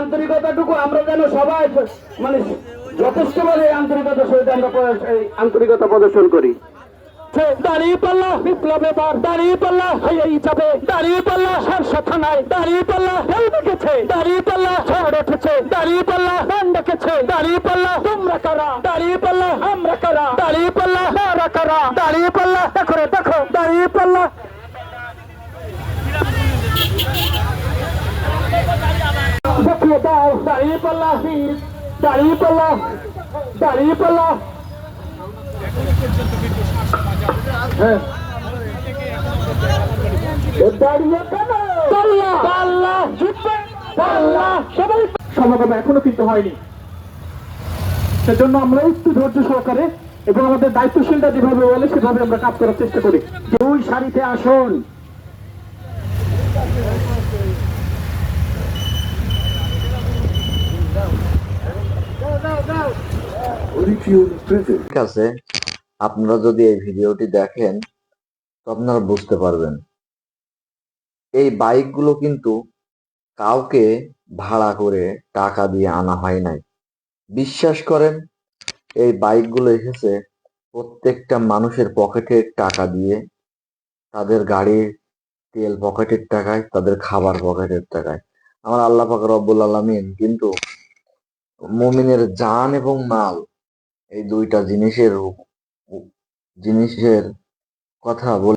আন্তরিকতাটুকু আমরা যেন সবাই মানে যথেষ্টভাবে এই আন্তরিকতার সহিত আমরা এই আন্তরিকতা প্রদর্শন করি দাঁড়িয়ে পাল্লা বিপ্লব এবার দাঁড়িয়ে পাল্লা হয়েই যাবে দাঁড়িয়ে পাল্লা সারসা থানায় দাঁড়িয়ে পাল্লা ঢেউ দেখেছে দাঁড়িয়ে পাল্লা ঝড় উঠেছে দাঁড়িয়ে পাল্লা ধান ডেকেছে দাঁড়িয়ে পাল্লা তোমরা কারা দাঁড়িয়ে পাল্লা আমরা কারা দাঁড়িয়ে পাল্লা তারা কারা দাঁড়িয়ে পাল্লা দেখো রে দেখো দাঁড়িয়ে পাল্লা দেখিয়ে দাও দাঁড়িয়ে পাল্লা বীর দাঁড়িয়ে পাল্লা দাঁড়িয়ে পাল্লা হ্যাঁ। দাঁড়িয়ে কেন? পাল্লা। পাল্লা পাল্লা। সবাই সমাগম এখনও কিন্তু হয়নি। সেজন্য আমরা একটু ধৈর্য সহকারে এবং আমাদের দায়িত্বশীলটা যেভাবে বলে সেভাবে আমরা কাজ করার চেষ্টা করি। দুই সারিতে আসুন। ঠিক আছে, আপনারা যদি এই ভিডিওটি দেখেন, তো আপনারা বুঝতে পারবেন। এই বাইকগুলো কিন্তু কাউকে ভাড়া করে টাকা দিয়ে আনা হয় নাই। বিশ্বাস করেন, এই বাইকগুলো এসেছে প্রত্যেকটা মানুষের পকেটের টাকা দিয়ে। তাদের গাড়ির তেল পকেটের টাকায়, তাদের খাবার পকেটের টাকায়। আমার আল্লাহ পাক রব্বুল আলামিন কিন্তু মুমিনের জান এবং মাল এই দুইটা জিনিসের জিনিসের কথা বলে